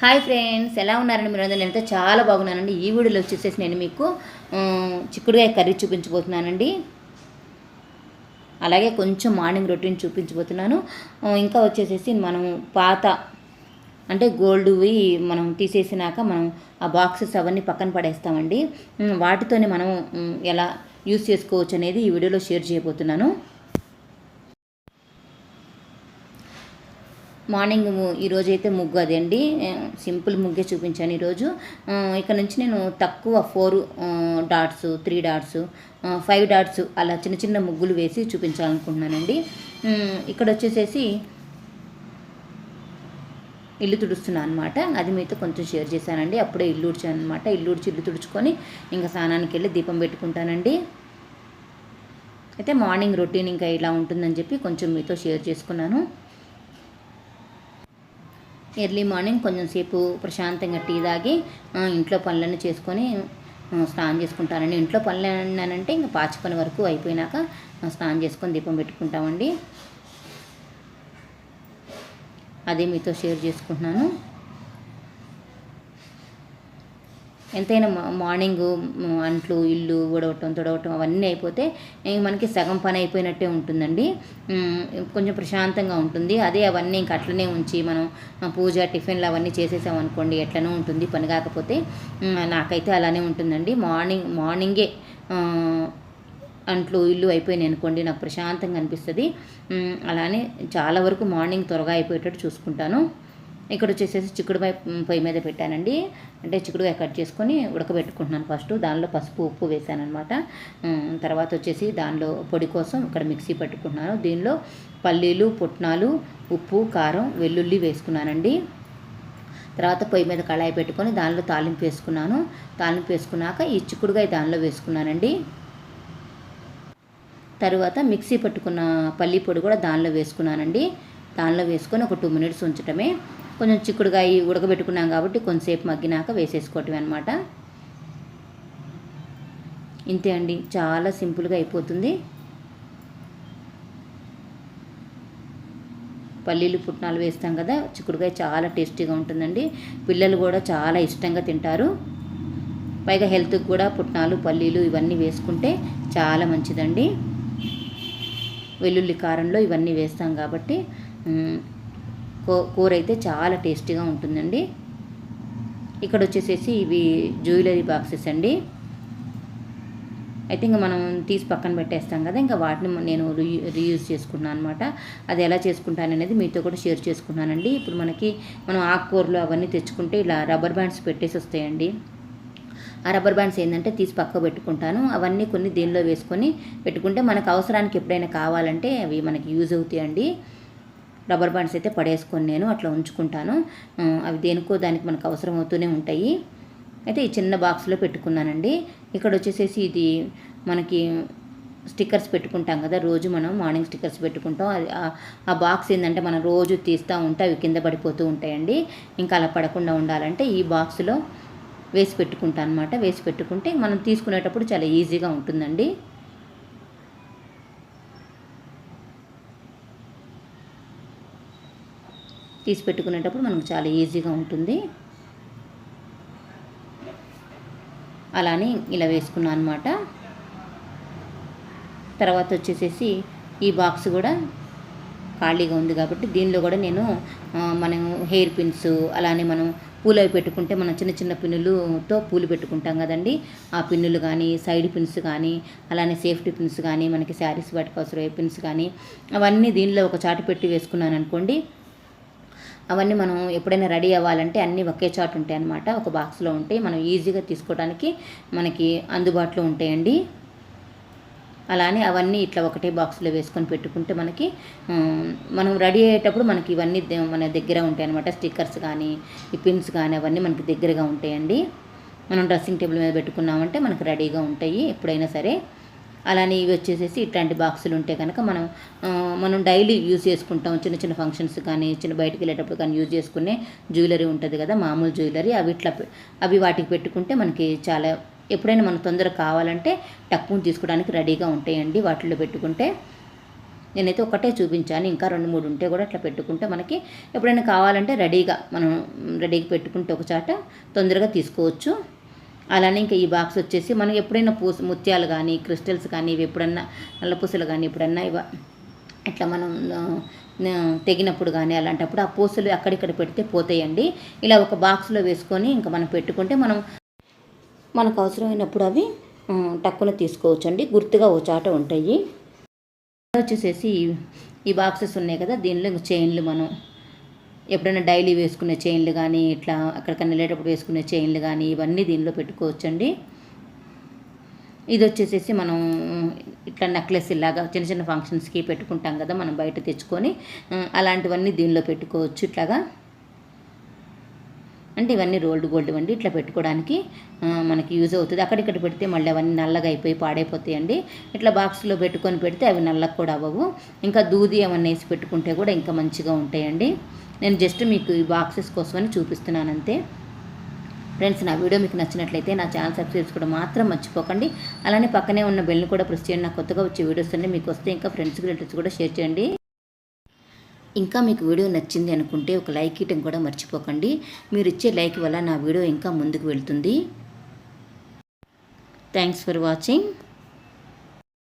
Hi friends ఎలా ఉన్నారండి మీరు అందరూ నేనైతే చాలా బాగున్నానండి. ఈ వీడియోలో వచ్చేసేసి నేను మీకు ఆ, చిక్కుడుగాయ కర్రీ చూపించబోతున్నానండి. అలాగే కొంచెం మార్నింగ్ రొటీన్ చూపించబోతున్నాను. ఇంకా వచ్చేసేసి మనం పాత అంటే గోల్డ్వి మనం తీసేసినాక మనం ఆ బాక్సెస్ అవన్నీ పక్కన పడేస్తామండి. వాటితోనే మనం ఎలా యూస్ చేసుకోవచ్చు అనేది ఈ వీడియోలో షేర్ చేయబోతున్నాను. మార్నింగ్ ఈరోజు అయితే ముగ్గు అదండి అండి. సింపుల్ ముగ్గే చూపించాను ఈరోజు. ఇక్కడ నుంచి నేను తక్కువ four dots three dots five dots అలా చిన్న చిన్న ముగ్గులు వేసి చూపించాలనుకుంటున్నానండి. ఇక్కడ వచ్చేసేసి ఇల్లు తుడుస్తున్నాను అనమాట అది మీతో కొంచెం షేర్ చేశానండి. అప్పుడే ఇల్లు ఉడిచాను అనమాట ఇల్లు ఉడిచి ఇల్లు తుడుచుకొని ఇంకా స్నానానికి వెళ్ళి దీపం పెట్టుకుంటానండి. అయితే మార్నింగ్ రొటీన్ ఇంకా ఇలా ఉంటుందని చెప్పి కొంచెం మీతో షేర్ చేసుకున్నాను. ఎర్లీ మార్నింగ్ కొంచెం సేపు ప్రశాంతంగా టీ తాగి ఇంట్లో పనులన్నీ చేసుకొని స్నానం చేసుకుంటానండి. ఇంట్లో పనులు అన్నానంటే ఇంకా పాచి పని వరకు అయిపోయినాక స్నానం చేసుకొని దీపం పెట్టుకుంటామండి. అదే మీతో షేర్ చేసుకుంటున్నాను. ఎంతైనా మార్నింగ్ అంట్లు ఇల్లు ఊడవటం తుడవటం అవన్నీ అయిపోతే మనకి సగం పని అయిపోయినట్టే ఉంటుందండి. కొంచెం ప్రశాంతంగా ఉంటుంది. అదే అవన్నీ ఇంక అట్లనే ఉంచి మనం పూజ టిఫిన్లు అవన్నీ చేసేసామనుకోండి ఎట్లనో ఉంటుంది. పని కాకపోతే నాకైతే అలానే ఉంటుందండి. మార్నింగ్ మార్నింగే అంట్లు ఇల్లు అయిపోయినాయి అనుకోండి నాకు ప్రశాంతంగా అనిపిస్తుంది. అలానే చాలా వరకు మార్నింగ్ త్వరగా అయిపోయేటట్టు చూసుకుంటాను. ఇక్కడ వచ్చేసేసి చిక్కుడుకాయ పొయ్యి మీద పెట్టానండి. అంటే చిక్కుడుకాయ కట్ చేసుకొని ఉడకబెట్టుకుంటున్నాను ఫస్ట్. దానిలో పసుపు ఉప్పు వేసానమాట తర్వాత వచ్చేసి దానిలో పొడి కోసం ఇక్కడ మిక్సీ పెట్టుకుంటున్నాను. దీనిలో పల్లీలు పుట్నాలు ఉప్పు కారం వెల్లుల్లి వేసుకున్నానండి. తర్వాత పొయ్యి మీద కళాయి పెట్టుకొని దానిలో తాలింపు వేసుకున్నాను. తాలింపు వేసుకున్నాక ఈ చిక్కుడుకాయ దానిలో వేసుకున్నానండి. తరువాత మిక్సీ పట్టుకున్న పల్లి పొడి కూడా దానిలో వేసుకున్నానండి. దానిలో వేసుకొని ఒక టూ మినిట్స్ ఉంచటమే. కొంచెం చిక్కుడుకాయ ఉడకబెట్టుకున్నాం కాబట్టి కొంతసేపు మగ్గినాక వేసేసుకోవటమే అనమాట ఇంతే అండి. చాలా సింపుల్గా అయిపోతుంది. పల్లీలు పుట్నాలు వేస్తాం కదా చిక్కుడుకాయ చాలా టేస్టీగా ఉంటుందండి. పిల్లలు కూడా చాలా ఇష్టంగా తింటారు. పైగా హెల్త్కి కూడా పుట్నాలు పల్లీలు ఇవన్నీ వేసుకుంటే చాలా మంచిదండి. వెల్లుల్లి కారంలో ఇవన్నీ వేస్తాం కాబట్టి కూర అయితే చాలా టేస్టీగా ఉంటుందండి. ఇక్కడ వచ్చేసేసి ఇవి జ్యువెలరీ బాక్సెస్ అండి. అయితే ఇంకా మనం తీసి పక్కన పెట్టేస్తాం కదా ఇంకా వాటిని నేను రీయూజ్ చేసుకున్నాను అనమాట అది ఎలా చేసుకుంటాను అనేది మీతో కూడా షేర్ చేసుకున్నానండి. ఇప్పుడు మనకి మనం ఆకుకూరలు అవన్నీ తెచ్చుకుంటే ఇలా రబ్బర్ బ్యాండ్స్ పెట్టేసి వస్తాయండి. ఆ రబ్బర్ బ్యాండ్స్ ఏంటంటే తీసి పక్క పెట్టుకుంటాను. అవన్నీ కొన్ని దీనిలో వేసుకొని పెట్టుకుంటే మనకు అవసరానికి ఎప్పుడైనా కావాలంటే అవి మనకి యూజ్ అవుతాయండి. రబ్బర్ బ్యాండ్స్ అయితే పడేసుకొని నేను అట్లా ఉంచుకుంటాను. అవి దేనికో దానికి మనకు అవసరం అవుతూనే ఉంటాయి. అయితే ఈ చిన్న బాక్స్లో పెట్టుకున్నానండి. ఇక్కడ వచ్చేసేసి ఇది మనకి స్టిక్కర్స్ పెట్టుకుంటాం కదా రోజు మనం మార్నింగ్ స్టిక్కర్స్ పెట్టుకుంటాం. అది ఆ- ఆ బాక్స్ ఏంటంటే మనం రోజు తీస్తూ ఉంటే అవి కింద పడిపోతూ ఉంటాయండి. ఇంకా అలా పడకుండా ఉండాలంటే ఈ బాక్స్లో వేసి పెట్టుకుంటాను అనమాట వేసి పెట్టుకుంటే మనం తీసుకునేటప్పుడు చాలా ఈజీగా ఉంటుందండి. తీసి పెట్టుకునేటప్పుడు మనకు చాలా ఈజీగా ఉంటుంది. అలానే ఇలా వేసుకున్నాను అనమాట తర్వాత వచ్చేసేసి ఈ బాక్స్ కూడా ఖాళీగా ఉంది కాబట్టి దీనిలో కూడా నేను మనం హెయిర్ పిన్స్ అలానే మనం పూలు అవి పెట్టుకుంటే మనం చిన్న చిన్న పిన్నులతో పూలు పెట్టుకుంటాం కదండి. ఆ పిన్నులు కానీ సైడ్ పిన్స్ కానీ అలానే సేఫ్టీ పిన్స్ కానీ మనకి శారీస్ వాటికి అవసరమయ్యే పిన్స్ కానీ అవన్నీ దీనిలో ఒక చాటు పెట్టి వేసుకున్నాను అనుకోండి అవన్నీ మనం ఎప్పుడైనా రెడీ అవ్వాలంటే అన్నీ ఒకే చాటు ఉంటాయి అన్నమాట ఒక బాక్స్లో ఉంటాయి. మనం ఈజీగా తీసుకోవడానికి మనకి అందుబాటులో ఉంటాయండి. అలానే అవన్నీ ఇట్లా ఒకటే బాక్స్లో వేసుకొని పెట్టుకుంటే మనకి మనం రెడీ అయ్యేటప్పుడు మనకి ఇవన్నీ మన దగ్గర ఉంటాయి అనమాట స్టిక్కర్స్ కానీ ఈ పిన్స్ కానీ అవన్నీ మనకి దగ్గరగా ఉంటాయండి. మనం డ్రెస్సింగ్ టేబుల్ మీద పెట్టుకున్నామంటే మనకు రెడీగా ఉంటాయి ఎప్పుడైనా సరే. అలానే ఇవి వచ్చేసేసి ఇట్లాంటి బాక్సులు ఉంటే కనుక మనం మనం డైలీ యూజ్ చేసుకుంటాం. చిన్న చిన్న ఫంక్షన్స్ కానీ చిన్న బయటికి వెళ్ళేటప్పుడు కానీ యూజ్ చేసుకునే జ్యువెలరీ ఉంటుంది కదా మామూలు జ్యువెలరీ. అవి ఇట్లా అవి వాటికి పెట్టుకుంటే మనకి చాలా ఎప్పుడైనా మనకు తొందరగా కావాలంటే టక్కుని తీసుకోవడానికి రెడీగా ఉంటాయండి. వాటిల్లో పెట్టుకుంటే నేనైతే ఒకటే చూపించాను. ఇంకా రెండు మూడు ఉంటే కూడా అట్లా పెట్టుకుంటే మనకి ఎప్పుడైనా కావాలంటే రెడీగా మనం రెడీగా పెట్టుకుంటే ఒక చాట తొందరగా తీసుకోవచ్చు. అలానే ఇంకా ఈ బాక్స్ వచ్చేసి మనం ఎప్పుడైనా పూస ముత్యాలు కానీ క్రిస్టల్స్ కానీ ఇవి ఎప్పుడన్నా నల్లపూసలు కానీ ఎప్పుడన్నా ఇవ ఇట్లా మనం తెగినప్పుడు కానీ అలాంటప్పుడు ఆ పూసలు అక్కడిక్కడ పెడితే పోతాయండి. ఇలా ఒక బాక్స్లో వేసుకొని ఇంకా మనం పెట్టుకుంటే మనం మనకు అవసరమైనప్పుడు అవి టక్కున తీసుకోవచ్చండి. గుర్తుగా ఓ చాట ఉంటాయి. వచ్చేసేసి ఈ- ఈ బాక్సెస్ ఉన్నాయి కదా దీనిలో ఇంక చైన్లు మనం ఎప్పుడైనా డైలీ వేసుకునే చైన్లు కానీ ఇట్లా అక్కడికన్నా వెళ్ళేటప్పుడు వేసుకునే చైన్లు కానీ ఇవన్నీ దీనిలో పెట్టుకోవచ్చండి. ఇది వచ్చేసేసి మనం ఇట్లా నెక్లెస్ ఇలాగా చిన్న చిన్న ఫంక్షన్స్కి పెట్టుకుంటాం కదా మనం బయట తెచ్చుకొని అలాంటివన్నీ దీనిలో పెట్టుకోవచ్చు ఇట్లాగా. అంటే ఇవన్నీ రోల్డ్ గోల్డ్ అండి. ఇట్లా పెట్టుకోవడానికి మనకి యూజ్ అవుతుంది. అక్కడిక్కడ పెడితే మళ్ళీ అవన్నీ నల్లగా అయిపోయి పాడైపోతాయండి. ఇట్లా బాక్స్లో పెట్టుకొని పెడితే అవి నల్లగా కూడా అవ్వవు. ఇంకా దూది ఏమన్నా వేసి పెట్టుకుంటే కూడా ఇంకా మంచిగా ఉంటాయండి. నేను జస్ట్ మీకు ఈ బాక్సెస్ కోసమని చూపిస్తున్నాను అంతే. ఫ్రెండ్స్ నా వీడియో మీకు నచ్చినట్లయితే నా ఛానల్ సబ్స్క్రైబ్ కూడా మాత్రం మర్చిపోకండి. అలానే పక్కనే ఉన్న బెల్ని కూడా ప్రెస్ చేయండి. నా కొత్తగా వచ్చే వీడియోస్ అన్నీ మీకు వస్తే ఇంకా ఫ్రెండ్స్ రిలేటివ్స్ కూడా షేర్ చేయండి. ఇంకా మీకు వీడియో నచ్చింది అనుకుంటే ఒక లైక్ ఇవ్వడం కూడా మర్చిపోకండి. మీరు ఇచ్చే లైక్ వల్ల నా వీడియో ఇంకా ముందుకు వెళ్తుంది. Thanks for watching